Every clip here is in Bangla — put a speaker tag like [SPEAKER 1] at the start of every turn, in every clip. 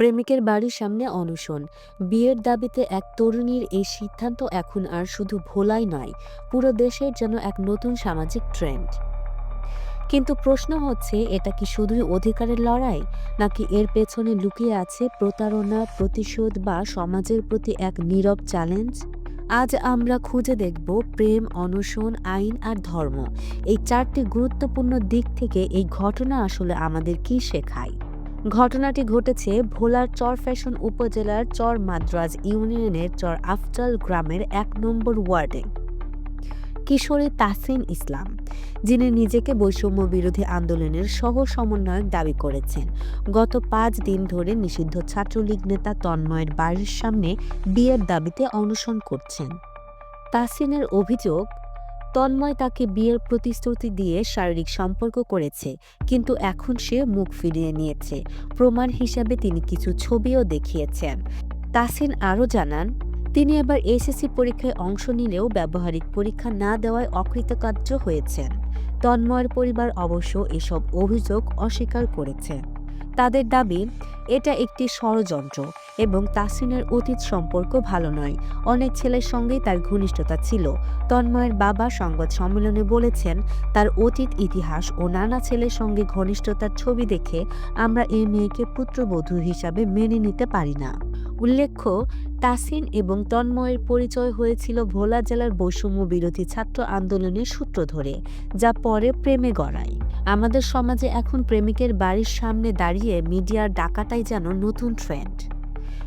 [SPEAKER 1] প্রেমিকের বাড়ির সামনে অনশন। বিয়ের দাবিতে এক তরুণীর এই সিদ্ধান্ত এখন আর শুধু ভোলাই নয়, পুরো দেশের যেন এক নতুন সামাজিক ট্রেন্ড। কিন্তু প্রশ্ন হচ্ছে, এটা কি শুধুই অধিকারের লড়াই? নাকি এর পেছনে লুকিয়ে আছে প্রতারণা, প্রতিশোধ বা সমাজের প্রতি এক নীরব চ্যালেঞ্জ আজ আমরা খুঁজে দেখব প্রেম, অনশন, আইন আর ধর্ম। এই চারটি গুরুত্বপূর্ণ দিক থেকে এই ঘটনা আসলে আমাদের কি শেখায়? ঘটনাটি ঘটেছে ভোলার চর ফ্যাশন উপজেলার চর মাদ্রাজ ইউনিয়নের চর আফটাল গ্রামের এক নম্বর ওয়ার্ডে। কিশোরী তাসিন ইসলাম, যিনি নিজেকে বৈষম্য বিরোধী আন্দোলনের সহ সমন্বয়ক দাবি করেছেন। গত পাঁচ দিন ধরে নিষিদ্ধ ছাত্রলীগ নেতা তন্ময়ের বাড়ির সামনে বিয়ের দাবিতে অনশন করছেন। তাসিনের অভিযোগ তন্ময় তাকে বিয়ের প্রতিশ্রুতি দিয়ে শারীরিক সম্পর্ক করেছে, কিন্তু এখন সে মুখ ফিরিয়ে নিয়েছে। প্রমাণ হিসাবে তিনি কিছু ছবিও দেখিয়েছেন। তাসিন আরও জানান, তিনি এবার এসএসসি পরীক্ষায় অংশ নিলেও ব্যবহারিক পরীক্ষা না দেওয়ায় অকৃতকার্য হয়েছেন। তন্ময়ের পরিবার অবশ্য এসব অভিযোগ অস্বীকার করেছে। তাদের দাবি, এটা একটি ষড়যন্ত্র। এবং তাসিনের অতীত সম্পর্ক ভালো নয়। অনেক ছেলের সঙ্গেই তার ঘনিষ্ঠতা ছিল। তন্ময়ের বাবা সংবাদ সম্মেলনে বলেছেন, তার অতীত ইতিহাস ও নানা ছেলের সঙ্গে ঘনিষ্ঠতার ছবি দেখে আমরা এই মেয়েকে পুত্রবধূ হিসাবে মেনে নিতে পারি না। উল্লেখ্য তাসিন এবং তন্ময়ের পরিচয় হয়েছিল ভোলা জেলার বৈষম্য বিরোধী ছাত্র আন্দোলনের সূত্র ধরে, যা পরে প্রেমে গড়ায়। আমাদের সমাজে এখন প্রেমিকের বাড়ির সামনে দাঁড়িয়ে মিডিয়ার ডাকাটাই যেন নতুন ট্রেন্ড।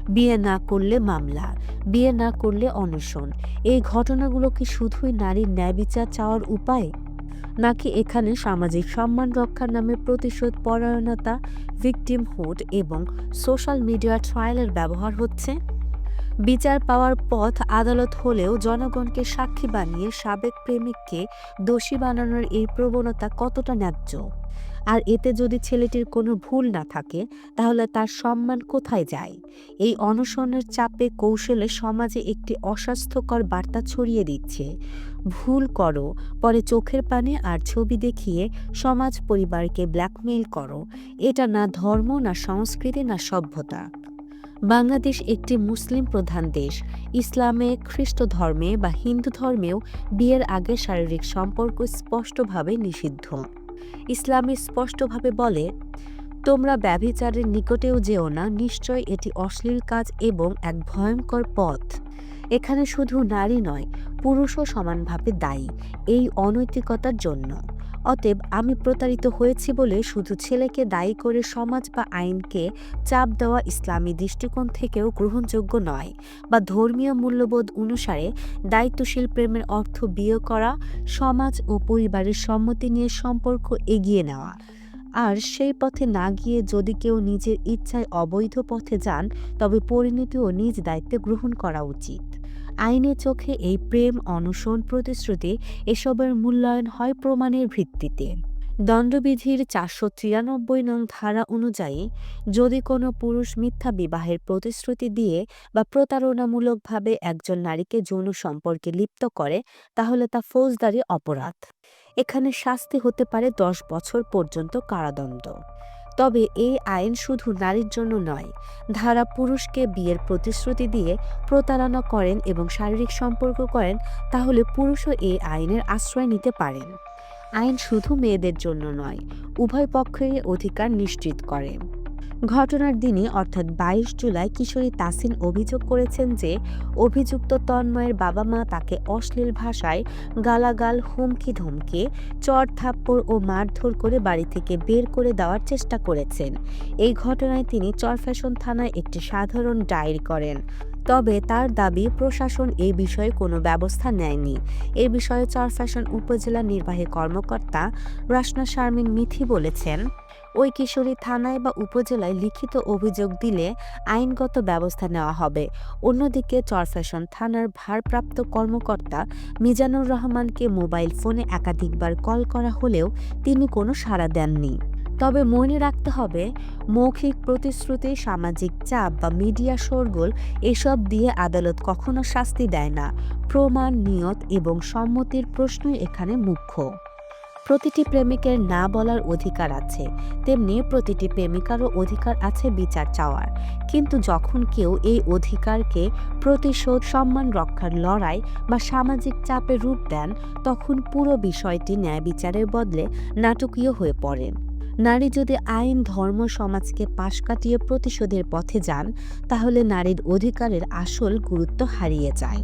[SPEAKER 1] বিয়ে না করলে মামলা, বিয়ে না করলে অনশন। এই ঘটনাগুলো কি শুধুই নারীর ন্যায় বিচার চাওয়ার উপায়? নাকি এখানে সামাজিক সম্মান রক্ষার নামে প্রতিশোধ পরায়ণতা ভিকটিমহুড এবং সোশ্যাল মিডিয়া ট্রায়ালের ব্যবহার হচ্ছে? বিচার পাওয়ার পথ আদালত হলেও জনগণকে সাক্ষী বানিয়ে সাবেক প্রেমিককে দোষী বানানোর এই প্রবণতা কতটা ন্যায্য? আর এতে যদি ছেলেটির কোনো ভুল না থাকে, তাহলে তার সম্মান কোথায় যায়? এই অনশনের চাপে কৌশলে সমাজে একটি অস্বাস্থ্যকর বার্তা ছড়িয়ে দিচ্ছে। ভুল করো, পরে চোখের পানে আর ছবি দেখিয়ে সমাজ পরিবারকে ব্ল্যাকমেইল করো। এটা না ধর্ম, না সংস্কৃতি, না সভ্যতা। বাংলাদেশ একটি মুসলিম প্রধান দেশ। ইসলামে, খ্রিস্ট ধর্মে বা হিন্দু ধর্মেও বিয়ের আগে শারীরিক সম্পর্ক স্পষ্টভাবে নিষিদ্ধ। ইসলামে স্পষ্টভাবে বলে, তোমরা ব্যভিচারের নিকটেও যেও না, নিশ্চয় এটি অশ্লীল কাজ এবং এক ভয়ঙ্কর পথ। এখানে শুধু নারী নয়, পুরুষও সমানভাবে দায়ী, এই অনৈতিকতার জন্য। অতএব আমি প্রতারিত হয়েছি বলে শুধু ছেলেকে দায়ী করে সমাজ বা আইনকে চাপ দেওয়া ইসলামী দৃষ্টিকোণ থেকেও গ্রহণযোগ্য নয় বা ধর্মীয় মূল্যবোধ অনুসারে দায়িত্বশীল প্রেমের অর্থ বিয়ে করা, সমাজ ও পরিবারের সম্মতি নিয়ে সম্পর্ক এগিয়ে নেওয়া। আর সেই পথে না গিয়ে যদি কেউ নিজের ইচ্ছায় অবৈধ পথে যান, তবে পরিণতিও নিজ দায়িত্বে গ্রহণ করা উচিত। আইনের চোখে এই প্রেম, অনশন প্রতিশ্রুতি এসবের মূল্যায়ন হয় প্রমাণের ভিত্তিতে। দণ্ডবিধির চারশো তিরানব্বই নং ধারা অনুযায়ী, যদি কোনো পুরুষ মিথ্যা বিবাহের প্রতিশ্রুতি দিয়ে বা প্রতারণামূলকভাবে একজন নারীকে যৌন সম্পর্কে লিপ্ত করে, তাহলে তা ফৌজদারি অপরাধ। এখানে শাস্তি হতে পারে দশ বছর পর্যন্ত কারাদণ্ড। তবে এই আইন শুধু নারীর জন্য নয়, ধারা পুরুষকে বিয়ের প্রতিশ্রুতি দিয়ে প্রতারণা করেন এবং শারীরিক সম্পর্ক করেন, তাহলে পুরুষও এই আইনের আশ্রয় নিতে পারেন। আইন শুধু মেয়েদের জন্য নয়, উভয় পক্ষের অধিকার নিশ্চিত করে। ঘটনার দিনই, অর্থাৎ বাইশ জুলাই, কিশোরী তাসিন অভিযোগ করেছেন যে, অভিযুক্ত তন্ময়ের বাবা মা তাকে অশ্লীল ভাষায় গালাগাল হুমকি ধমকে চর থাপ্পড় ও মারধর করে বাড়ি থেকে বের করে দেওয়ার চেষ্টা করেছেন। এই ঘটনায় তিনি চরফ্যাশন থানায় একটি সাধারণ ডায়েরি করেন। তবে তার দাবি, প্রশাসন এই বিষয়ে কোনো ব্যবস্থা নেয়নি। এ বিষয়ে চরফ্যাশন উপজেলা নির্বাহী কর্মকর্তা রাসনা শারমিন মিথি বলেছেন, ওই কিশোরী থানায় বা উপজেলায় লিখিত অভিযোগ দিলে আইনগত ব্যবস্থা নেওয়া হবে। অন্যদিকে চরফ্যাশন থানার ভারপ্রাপ্ত কর্মকর্তা মিজানুর রহমানকে মোবাইল ফোনে একাধিকবার কল করা হলেও তিনি কোনো সাড়া দেননি। তবে মনে রাখতে হবে, মৌখিক প্রতিশ্রুতি, সামাজিক চাপ বা মিডিয়া শোরগোল এসব দিয়ে আদালত কখনো শাস্তি দেয় না। প্রমাণ, নিয়ত এবং সম্মতির প্রশ্নই এখানে মুখ্য। প্রতিটি প্রেমিকের না বলার অধিকার আছে, তেমনি প্রতিটি প্রেমিকারও অধিকার আছে বিচার চাওয়ার। কিন্তু যখন কেউ এই অধিকারকে প্রতিশোধ, সম্মান রক্ষার লড়াই বা সামাজিক চাপে রূপ দেন, তখন পুরো বিষয়টি ন্যায় বিচারের বদলে নাটকীয় হয়ে পড়ে। নারী যদি আইন, ধর্ম, সমাজকে পাশ কাটিয়ে প্রতিশোধের পথে যান, তাহলে নারীর অধিকারের আসল গুরুত্ব হারিয়ে যায়।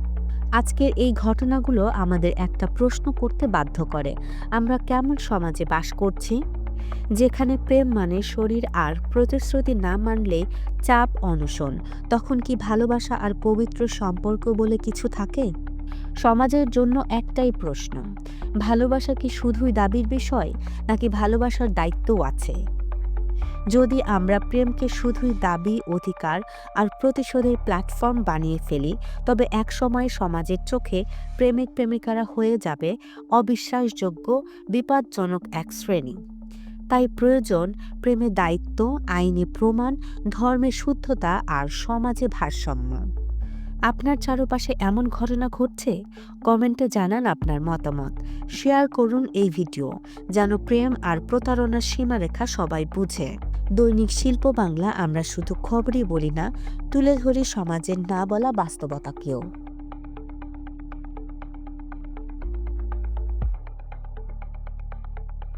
[SPEAKER 1] আজকের এই ঘটনাগুলো আমাদের একটা প্রশ্ন করতে বাধ্য করে। আমরা কেমন সমাজে বাস করছি? যেখানে প্রেম মানে শরীর আর প্রতিশ্রুতি না মানলে চাপ অনশন। তখন কি ভালোবাসা আর পবিত্র সম্পর্ক বলে কিছু থাকে? সমাজের জন্য একটাই প্রশ্ন, ভালোবাসা কি শুধুই দাবির বিষয়, নাকি ভালোবাসার দায়িত্বও আছে? যদি আমরা প্রেমকে শুধুই দাবি, অধিকার আর প্রতিশোধের প্ল্যাটফর্ম বানিয়ে ফেলি, তবে একসময় সমাজের চোখে প্রেমিক প্রেমিকারা হয়ে যাবে অবিশ্বাসযোগ্য, বিপজ্জনক এক শ্রেণি। তাই প্রয়োজন প্রেমে দায়িত্ব, আইনি প্রমাণ ধর্মের শুদ্ধতা আর সমাজে ভারসাম্য। আপনার চারপাশে এমন ঘটনা ঘটছে? কমেন্টে জানান আপনার মতামত। শেয়ার করুন এই ভিডিও, যেন প্রেম আর প্রতারণার সীমারেখা সবাই বুঝে। দৈনিক শিল্প বাংলা আমরা শুধু খবরই বলি না, তুলে ধরি সমাজের না বলা বাস্তবতাকেও।